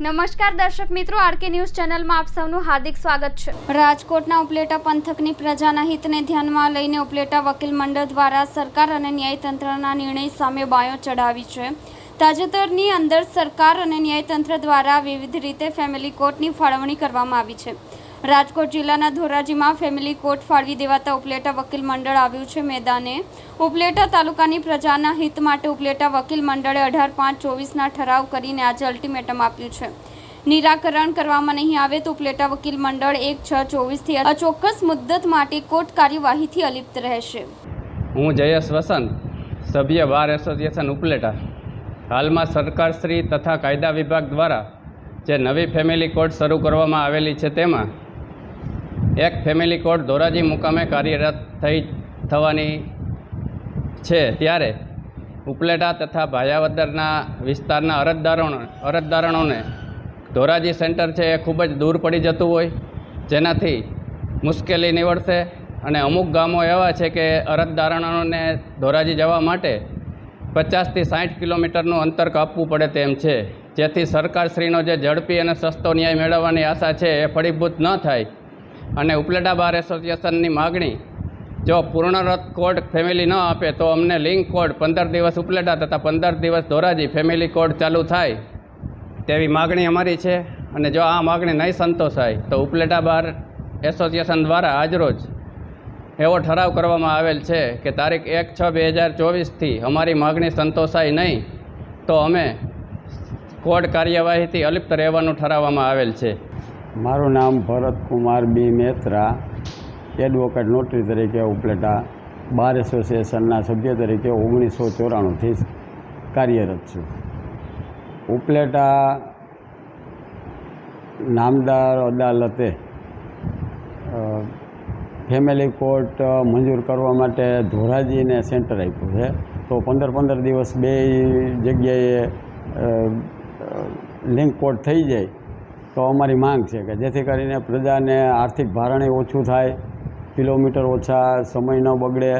નમસ્કાર દર્શક મિત્રો, આરકે ન્યૂઝ ચેનલમાં આપ સૌનું હાર્દિક સ્વાગત છે. રાજકોટના ઉપલેટા પંથકની પ્રજાના હિતને ધ્યાનમાં લઈને ઉપલેટા વકીલ મંડળ દ્વારા સરકાર અને ન્યાયતંત્રના નિર્ણય સામે બાયો ચડાવી છે. તાજેતરની અંદર સરકાર અને ન્યાયતંત્ર દ્વારા વિવિધ રીતે ફેમિલી કોર્ટની ફાળવણી કરવામાં આવી છે. રાજકોટ જિલ્લાના ધોરાજીમાં ફેમિલી કોર્ટ ફાળવી દેવાતા ઉપલેટા વકીલ મંડળ આવ્યું છે મેદાને. ઉપલેટા તાલુકાની પ્રજાના હિત માટે ઉપલેટા વકીલ મંડળે અઢાર પાંચ ચોવીસના ઠરાવ કરીને આજે અલ્ટિમેટમ આપ્યું છે. નિરાકરણ કરવામાં નહીં આવે તો ઉપલેટા વકીલ મંડળ એક છ ચોવીસથી અચોક્કસ મુદ્દત માટે કોર્ટ કાર્યવાહીથી અલિપ્ત રહેશે. હું જયેશ વસંત, સભ્ય બાર એસોસિએશન ઉપલેટા. હાલમાં સરકારશ્રી તથા કાયદા વિભાગ દ્વારા જે નવી ફેમિલી કોર્ટ શરૂ કરવામાં આવેલી છે તેમાં એક ફેમિલી કોર્ટ ધોરાજી મુકામે કાર્યરત થઈ થવાની છે. ત્યારે ઉપલેટા તથા ભાયાવદરના વિસ્તારના અરજદારોને અરજદારોને ધોરાજી સેન્ટર છે એ ખૂબ જ દૂર પડી જતું હોય, જેનાથી મુશ્કેલી નીવડશે અને અમુક ગામો એવા છે કે અરજદારોને ધોરાજી જવા માટે પચાસથી સાઠ કિલોમીટરનું અંતર કાપવું પડે તેમ છે. જેથી સરકારશ્રીનો જે ઝડપી અને સસ્તો ન્યાય મેળવવાની આશા છે એ ફળીભૂત ન થાય. અને ઉપલેટા બાર એસોસિએશનની માગણી, જો પૂર્ણરત કોડ ફેમિલી ન આપે તો અમને લિંક કોડ પંદર દિવસ ઉપલેટા તથા પંદર દિવસ ધોરાજી ફેમિલી કોડ ચાલુ થાય તેવી માગણી અમારી છે. અને જો આ માગણી નહીં સંતોષાય, તો ઉપલેટા બાર એસોસિએશન દ્વારા આજરોજ એવો ઠરાવ કરવામાં આવેલ છે કે તારીખ એક છ બે હજાર ચોવીસથી અમારી માગણી સંતોષાય નહીં, તો અમે કોર્ટ કાર્યવાહીથી અલિપ્ત રહેવાનું ઠરાવવામાં આવેલ છે. મારું નામ Bharat Kumar B Metra advocate notary તરીકે ઉપલેટા, બાર એસોસિએશનના સભ્ય તરીકે ઓગણીસો ચોરાણુંથી કાર્યરત છું. ઉપલેટા નામદાર અદાલતે ફેમિલી કોર્ટ મંજૂર કરવા માટે ધોરાજીને સેન્ટર આપ્યું છે. તો પંદર પંદર દિવસ બે જગ્યાએ લિંક કોર્ટ થઈ જાય. તો અમારી માંગ છે કે જેથી કરીને પ્રજાને આર્થિક ભારણે ઓછું થાય, કિલોમીટર ઓછા, સમય ન બગડે.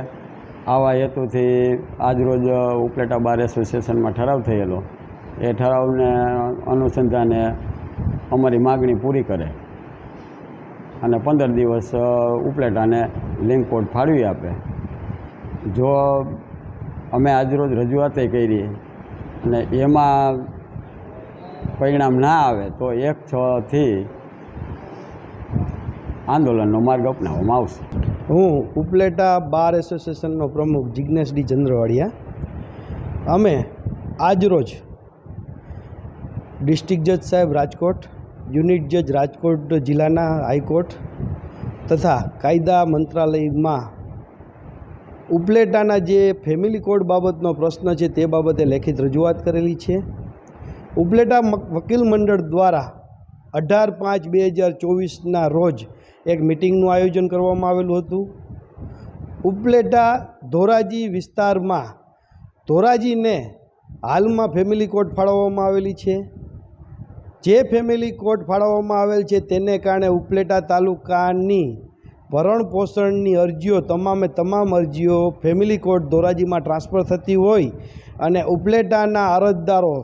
આવા હેતુથી આજરોજ ઉપલેટા બાર એસોસિએશનમાં ઠરાવ થયેલો. એ ઠરાવને અનુસંધાને અમારી માગણી પૂરી કરે અને પંદર દિવસ ઉપલેટાને લિંક કોડ ફાળવી આપે. જો અમે આજરોજ રજૂઆતે કરી અને એમાં પરિણામ ના આવે તો એક છથી આંદોલનનો માર્ગ અપનાવવામાં આવશે. હું ઉપલેટા બાર એસોસિએશનનો પ્રમુખ જિજ્ઞેશ ડી ચંદ્રવાડિયા. અમે આજરોજ ડિસ્ટ્રિક્ટ જજ સાહેબ રાજકોટ, યુનિટ જજ રાજકોટ જિલ્લાના હાઈકોર્ટ તથા કાયદા મંત્રાલયમાં ઉપલેટાના જે ફેમિલી કોડ બાબતનો પ્રશ્ન છે તે બાબતે લેખિત રજૂઆત કરેલી છે. ઉપલેટા વકીલ મંડળ દ્વારા અઢાર પાંચ બે હજાર ચોવીસના રોજ એક મિટિંગનું આયોજન કરવામાં આવેલું હતું. ઉપલેટા ધોરાજી વિસ્તારમાં ધોરાજીને હાલમાં ફેમિલી કોર્ટ ફાળવવામાં આવેલી છે. જે ફેમિલી કોર્ટ ફાળવવામાં આવેલ છે તેને કારણે ઉપલેટા તાલુકાની ભરણ પોષણની અરજીઓ તમામે તમામ અરજીઓ ફેમિલી કોર્ટ ધોરાજીમાં ટ્રાન્સફર થતી હોય અને ઉપલેટાના અરજદારો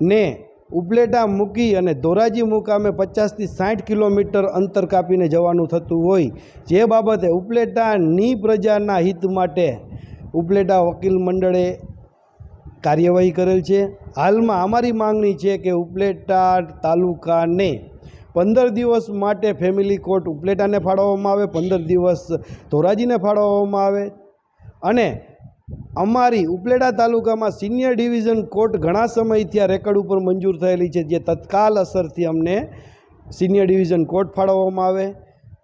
ને ઉપલેટા મૂકી અને ધોરાજી મુકામે પચાસથી સાઠ કિલોમીટર અંતર કાપીને જવાનું થતું હોય. જે બાબતે ઉપલેટાની પ્રજાના હિત માટે ઉપલેટા વકીલ મંડળે કાર્યવાહી કરેલ છે. હાલમાં અમારી માંગણી છે કે ઉપલેટા તાલુકાને પંદર દિવસ માટે ફેમિલી કોર્ટ ઉપલેટાને ફાળવવામાં આવે, પંદર દિવસ ધોરાજીને ફાળવવામાં આવે અને અમારી ઉપલેટા તાલુકામાં સિનિયર ડિવિઝન કોર્ટ ઘણા સમયથી આ રેકર્ડ ઉપર મંજૂર થયેલી છે, જે તત્કાલ અસરથી અમને સિનિયર ડિવિઝન કોર્ટ ફાળવવામાં આવે.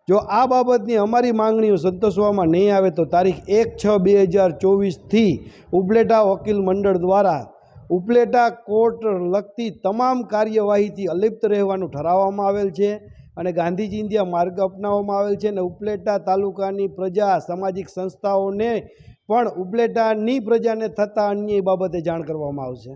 જો આ બાબતની અમારી માંગણીઓ સંતોષવામાં નહીં આવે તો તારીખ એક છ બે હજાર ચોવીસથી ઉપલેટા વકીલ મંડળ દ્વારા ઉપલેટા કોર્ટ લગતી તમામ કાર્યવાહીથી અલિપ્ત રહેવાનું ઠરાવવામાં આવેલ છે અને ગાંધીજી ઇન્ડિયા માર્ગ અપનાવવામાં આવેલ છે અને ઉપલેટા તાલુકાની પ્રજા, સામાજિક સંસ્થાઓને પણ ઉપલેટાની પ્રજાને થતા અન્ય બાબતે જાણ કરવામાં આવશે.